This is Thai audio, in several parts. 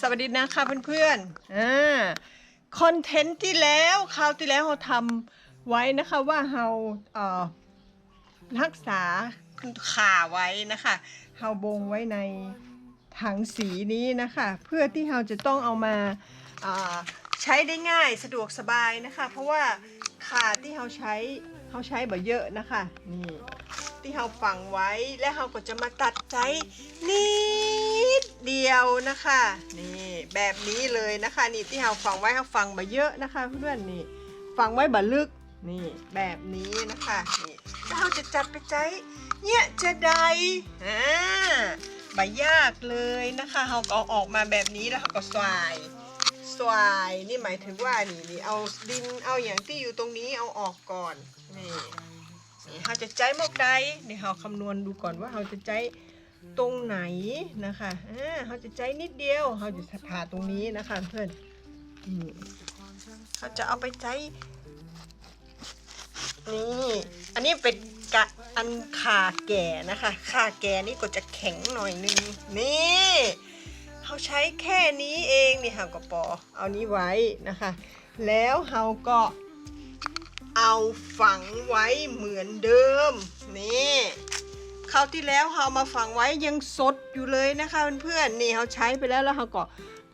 สวัสดีนะคะเพื่อนๆอ่าคอนเทนต์ที่แล้วคราวที่แล้วเราทำไว้นะคะว่าเราเอ่อรักษาขาไว้นะคะเราบงไว้ในถังสีนี้นะคะ เพื่อที่เราจะต้องเอามาใช้ได้ง่ายสะดวกสบายนะคะ เพราะว่าขาที่เราใช้เราใช้แบบเยอะนะคะนี่ที่เราฝังไว้และเราก็จะมาตัดใจนิ ดเดียวนะคะ นี่แบบนี้เลยนะคะ นี่ที่เราฝังไว้เราฝังมาเยอะนะคะ เพื่อนๆนี่ฝังไว้บาลึกนี่แบบนี้นะคะนี่เราจะจัดไปใจเนี่ยจะได้อ่าบายากเลยนะคะเราก็อออกมาแบบนี้แล้วเราก็สวายสวายนี่หมายถึงว่านี่นี่เอาดินเอาอย่างที่อยู่ตรงนี้เอาออกก่อนนี่นี่เราจะใจหมกใดเดี๋ยวเราคำนวณดูก่อนว่าเราจะใจ ตรงไหนนะคะอ่าเราจะใจนิดเดียวเราจะผ่าตรงนี้นะคะเพื่อนเราจะเอาไปใจนี่อันนี้เป็นกะอันขาแก่นะคะขาแก่นี่ก็จะแข็งหน่อยนึงนี่เขาใช้แค่นี้เองนี่ค่ะกปอเอานี้ไว้นะคะ แล้วเราก็เอาฝังไว้เหมือนเดิมนี่ ราวที่แล้วเราเอามาฝังไว้ยังสดอยู่เลยนะคะเพื่อนๆนี่เราใช้ไปแล้วแล้วเราก็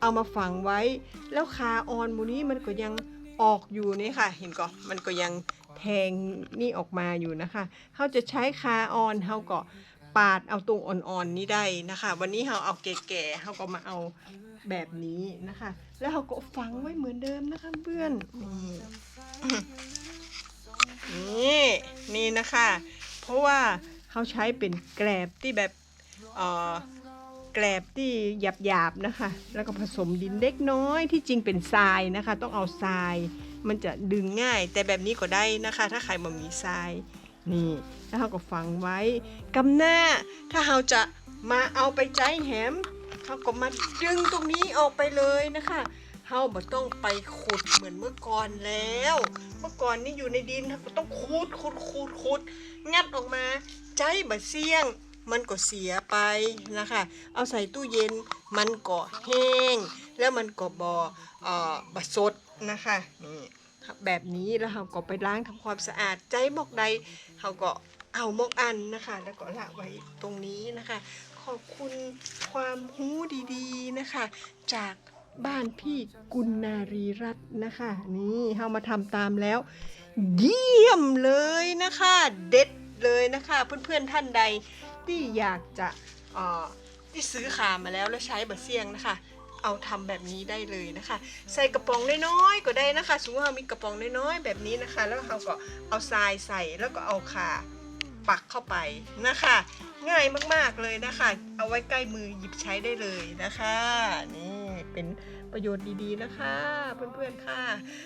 เอามาฝังไว้ แล้วคาออนมูนี้มันก็ยังออกอยู่นี่ค่ะ เห็นก็มันก็ยังแทงนี่ออกมาอยู่นะคะเขาจะใช้คาออนเขาก็ปาดเอาตรงอ่อนๆนี้ได้นะคะ วันนี้เราเอาแก่ๆเขาก็มาเอาแบบนี้นะคะ แล้วเขาก็ฝังไว้เหมือนเดิมนะคะเพื่อนนี่นี่นะคะ เพราะว่า เขาใช้เป็นแกลบที่แบบแกลบที่หยาบๆนะคะ แล้วก็ผสมดินเล็กน้อยที่จริงเป็นทรายนะคะ ต้องเอาทราย มันจะดึงง่าย แต่แบบนี้ก็ได้นะคะ ถ้าใครบ่มีทรายนี่แล้วเขาก็ฝังไว้กำหน้าถ้าเราจะมาเอาไปใจแหมเขาก็มาดึงตรงนี้ออกไปเลยนะคะเฮาบ่ต้องไปขุดเหมือนเมื่อก่อนแล้ว เมื่อก่อนนี่อยู่ในดินเราก็ต้องขุดขุดขุดขุดงัดออกมา ใจบะเสี่ยง มันก็เสียไปนะคะ เอาใส่ตู้เย็นมันก็แห้ง แล้วมันก็บอ่อบะสดนะคะนี่แบบนี้แล้วเราก็ไปล้างทำความสะอาดใจหมกใดเราก็เอาหมกอันนะคะ แล้วก็ละไว้ตรงนี้นะคะ ขอบคุณความรู้ดีๆนะคะ จากบ้านพี่กุณนารีรัตน์นะคะ นี่เรามาทำตามแล้ว เยี่ยมเลยนะคะ เด็ด เลยนะคะเพื่อนๆท่านใดที่อยากจะที่ซื้อขามาแล้วแล้วใช้บะเสี่ยงนะคะ เอาทำแบบนี้ได้เลยนะคะ ใส่กระป๋องน้อยๆก็ได้นะคะสมมติว่าเรามีกระป๋องน้อยๆแบบนี้นะคะ แล้วเราก็เอาทรายใส่แล้วก็เอาขาปักเข้าไปนะคะ ง่ายมากๆเลยนะคะ เอาไว้ใกล้มือหยิบใช้ได้เลยนะคะนี่เป็นประโยชน์ดีๆนะคะ เพื่อนๆค่ะ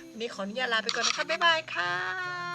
วันนี้ขออนุญาตลาไปก่อนนะคะบ๊ายบายค่ะ